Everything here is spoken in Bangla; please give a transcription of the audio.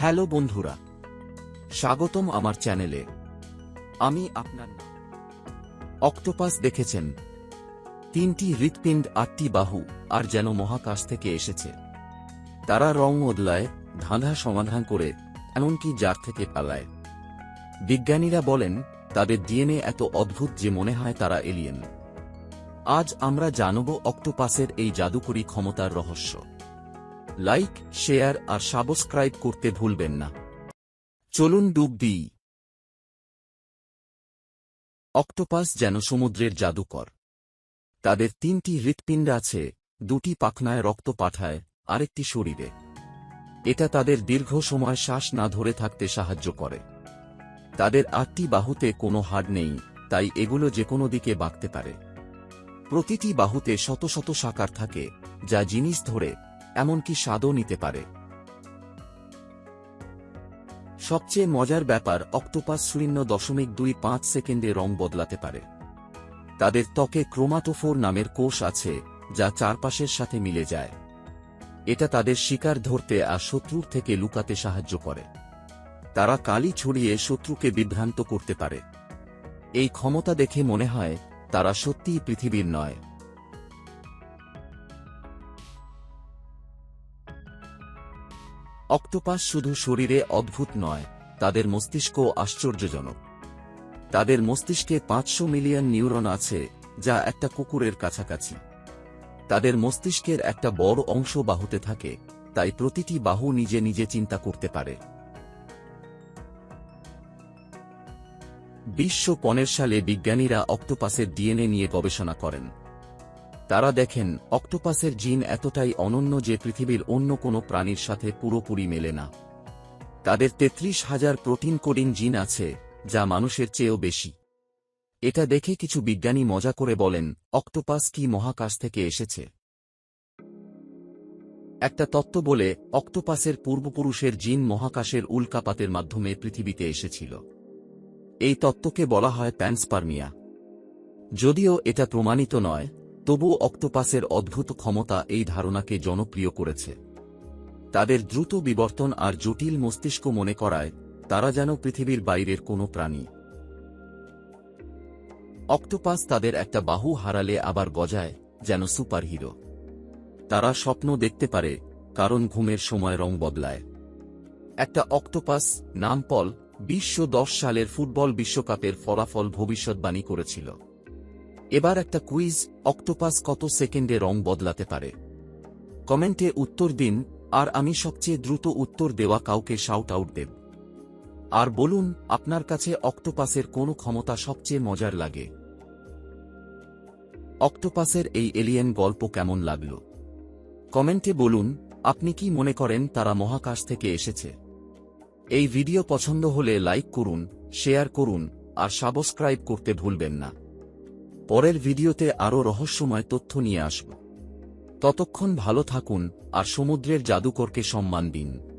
হ্যালো বন্ধুরা, স্বাগতম আমার চ্যানেলে। আমি আপনার। অক্টোপাস দেখেছেন। তিনটি হৃৎপিণ্ড, আটটি বাহু, আর যেন মহাকাশ থেকে এসেছে। তারা রং বদলায়, ধাঁধা সমাধান করে, এমনকি যার থেকে পালায়। বিজ্ঞানীরা বলেন, তাদের ডিএনএ এত অদ্ভুত যে মনে হয় তারা এলিয়েন। আজ আমরা জানব অক্টোপাসের এই জাদুকরী ক্ষমতার রহস্য। লাইক, শেয়ার আর সাবস্ক্রাইব করতে ভুলবেন না। চলুন ডুব দিই। অক্টোপাস যেন সমুদ্রের জাদুকর। তাদের তিনটি হৃৎপিণ্ড আছে, দুটি পাখনায় রক্ত পাঠায়, আরেকটি শরীরে। এটা তাদের দীর্ঘ সময় শ্বাস না ধরে থাকতে সাহায্য করে। তাদের আটটি বাহুতে কোনো হাড় নেই, তাই এগুলো যে কোনো দিকে বাঁকতে পারে। প্রতিটি বাহুতে শত শত সাকার থাকে, যা জিনিস ধরে এমনকি স্বাদও নিতে পারে। সবচেয়ে মজার ব্যাপার, অক্টোপাস শূন্য দশমিক দুই পাঁচ সেকেন্ডে রং বদলাতে পারে। তাদের ত্বকে ক্রোমাটোফোর নামের কোষ আছে, যা চারপাশের সাথে মিলে যায়। এটা তাদের শিকার ধরতে আর শত্রুর থেকে লুকাতে সাহায্য করে। তারা কালি ছড়িয়ে শত্রুকে বিভ্রান্ত করতে পারে। এই ক্ষমতা দেখে মনে হয়, তারা সত্যিই পৃথিবীর নয়। অক্টোপাস শুধু শরীরে অদ্ভুত নয়, তাদের মস্তিষ্ক আশ্চর্যজনক। তাদের মস্তিষ্কে পাঁচশো মিলিয়ন নিউরন আছে, যা একটা কুকুরের কাছাকাছি। তাদের মস্তিষ্কের একটা বড় অংশ বাহুতে থাকে, তাই প্রতিটি বাহু নিজে নিজে চিন্তা করতে পারে। বিশ্ব পনেরো সালে বিজ্ঞানীরা অক্টোপাসের ডিএনএ নিয়ে গবেষণা করেন। তারা দেখেন, অক্টোপাসের জিন এতটাই অনন্য যে পৃথিবীর অন্য কোনো প্রাণীর সাথে পুরোপুরি মেলে না। তাদের তেত্রিশ হাজার প্রোটিন কোডিং জিন আছে, যা মানুষের চেয়েও বেশি। এটা দেখে কিছু বিজ্ঞানী মজা করে বলেন, অক্টোপাস কি মহাকাশ থেকে এসেছে? একটা তত্ত্ব বলে, অক্টোপাসের পূর্বপুরুষের জিন মহাকাশের উল্কাপাতের মাধ্যমে পৃথিবীতে এসেছিল। এই তত্ত্বকে বলা হয় প্যান্সপার্মিয়া। যদিও এটা প্রমাণিত নয় তবু অক্টোপাসের অদ্ভুত ক্ষমতা এই ধারণাকে জনপ্রিয় করেছে। তাদের দ্রুত বিবর্তন আর জটিল মস্তিষ্ক মনে করায় তারা যেন পৃথিবীর বাইরের কোনো প্রাণী। অক্টোপাস তাদের একটা বাহু হারালে আবার গজায়, যেন সুপারহিরো। তারা স্বপ্ন দেখতে পারে, কারণ ঘুমের সময় রং বদলায়। একটা অক্টোপাস নাম পল দশ সালের ফুটবল বিশ্বকাপের ফলাফল ভবিষ্যৎবাণী করেছিল। এবার একটা কুইজ অক্টোপাস কত সেকেন্ডে রং বদলাতে পারে? কমেন্টে উত্তর দিন, আর আমি সবচেয়ে দ্রুত উত্তর দেওয়া কাউকে শাউট আউট দেব। আর বলুন, আপনার কাছে অক্টোপাসের কোন ক্ষমতা সবচেয়ে মজার লাগে? অক্টোপাসের এই এলিয়েন গল্প কেমন লাগল? কমেন্টে বলুন, আপনি কি মনে করেন তারা মহাকাশ থেকে এসেছে? এই ভিডিও পছন্দ হলে লাইক করুন শেয়ার করুন, আর সাবস্ক্রাইব করতে ভুলবেন না। পরের ভিডিওতে আরও রহস্যময় তথ্য নিয়ে আসব। ততক্ষণ ভালো থাকুন, আর সমুদ্রের জাদুকরকে সম্মান দিন।